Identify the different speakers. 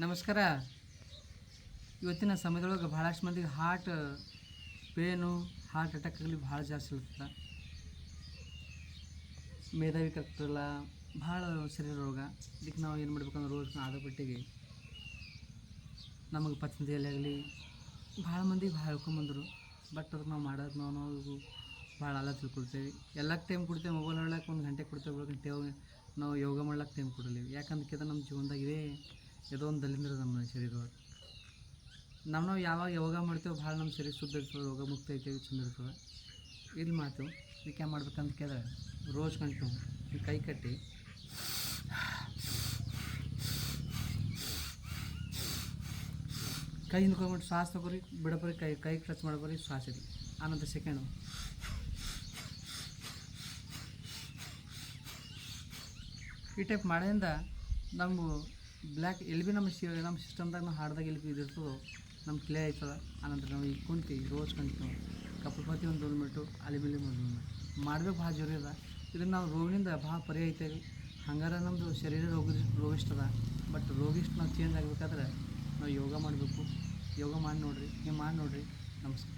Speaker 1: ನಮಸ್ಕಾರ. ಇವತ್ತಿನ ಸಮಯದೊಳಗೆ ಭಾಳಷ್ಟು ಮಂದಿಗೆ ಹಾರ್ಟ್ ಪೇನು ಹಾರ್ಟ್ ಅಟ್ಯಾಕ್ ಆಗಲಿ ಭಾಳ ಜಾಸ್ತಿ ಇರ್ತದೆ ಮೇಧಾವಿಕ ಆಗ್ತಿರಲ್ಲ ಭಾಳ ಶರೀರ ರೋಗ. ಇದಕ್ಕೆ ನಾವು ಏನು ಮಾಡ್ಬೇಕಂದ್ರೆ ರೋಜ್ ಆದ ನಮಗೆ ಪತಂಜಲಿ ಆಗಲಿ ಭಾಳ ಮಂದಿ ಭಾಳ ಹೇಳ್ಕೊಂಬಂದರು ಬಟ್ ಅದಕ್ಕೆ ನಾವು ಮಾಡೋದು ನಾವು ನಾವು ಭಾಳ ಅಲ್ಲ ತಿಳ್ಕೊಳ್ತೇವೆ. ಎಲ್ಲ ಟೈಮ್ ಕೊಡ್ತೇವೆ ಮೊಬೈಲ್ ಹೇಳಕ್ಕೆ ಒಂದು ಗಂಟೆ ಕೊಡ್ತೇವೆ ಗಂಟೆ ನಾವು ಯೋಗ ಮಾಡ್ಲಿಕ್ಕೆ ಟೈಮ್ ಕೊಡಲಿವಿ ಯಾಕಂದ್ರೆ ನಮ್ಮ ಜೀವನದಾಗ ಇದೇ ಒಂದು ದಲಿಂದ್ರ ನಮ್ಮ ಶರೀರದೊಳಗೆ ನಮ್ಮ ನಾವು ಯಾವಾಗ ಯೋಗ ಮಾಡ್ತೇವೆ ಭಾಳ ನಮ್ಮ ಶರೀರ ಶುದ್ಧ ಇರ್ತದೆ ರೋಗ ಮುಕ್ತ ಐತೇವೆ ಚಂದ ಇರ್ತದೆ ಇಲ್ಲಿ ಮಾಡ್ತೇವೆ ಇದಕ್ಕೆ ಏನು ಮಾಡ್ಬೇಕಂತ ಕೇಳಿದ್ರೆ, ರೋಜ್ ಕಂಟು ಕೈ ಕಟ್ಟಿ. ಕೈ ಹಿಂದ್ಕೊಂಡ್ಬಿಟ್ಟು ಶ್ವಾಸ ತಗೋರಿ ಬಿಡಬರಿ ಕೈ ಕೈ ಟಚ್ ಮಾಡಬರಿ ಶ್ವಾಸ ಇರಿ ಆನಂತರ ಸೆಕೆಂಡು. ಈ ಟೈಪ್ ಮಾಡೋದ್ರಿಂದ ನಮ್ಮ ಬ್ಲ್ಯಾಕ್ ಎಲ್ಲಿ ಬಿ ನಮ್ಮ ಶಿ ನಮ್ಮ ಸಿಸ್ಟಮ್ದಾಗ ನಾವು ಹಾಡ್ದಾಗ ಎಲ್ಲಿ ಭೀ ಇದಿರ್ತದೋ ನಮ್ಮ ಕ್ಲೇ ಆಯ್ತದ. ಆನಂತರ ನಾವು ಈಗ ಕುಂತೀವಿ ರೋಜ್ ಕಂತೀವಿ. ಕಪಲ್ಪತಿ ಒಂದು ಒಂದು ಮಿನಿಟು ಅಲಿಬಿಲಿ ಒಂದು ಮಿಟ್ಟು ಮಾಡ್ಬೇಕು ಭಾಳ ಜೋರಿ ಅದ ಇದನ್ನು ನಾವು ರೋಗದಿಂದ ಭಾಳ ಪರಿ ಐತೇವಿ. ಹಂಗಾರೆ ನಮ್ಮದು ಶರೀರ ರೋಗ ರೋಗಿಷ್ಟದ ಬಟ್ ರೋಗಿಷ್ಟು ನಾವು ಚೇಂಜ್ ಆಗಬೇಕಾದ್ರೆ ನಾವು ಯೋಗ ಮಾಡಬೇಕು. ಯೋಗ ಮಾಡಿ ನೋಡಿರಿ, ನೀವು ಮಾಡಿ ನೋಡಿರಿ. ನಮಸ್ಕಾರ.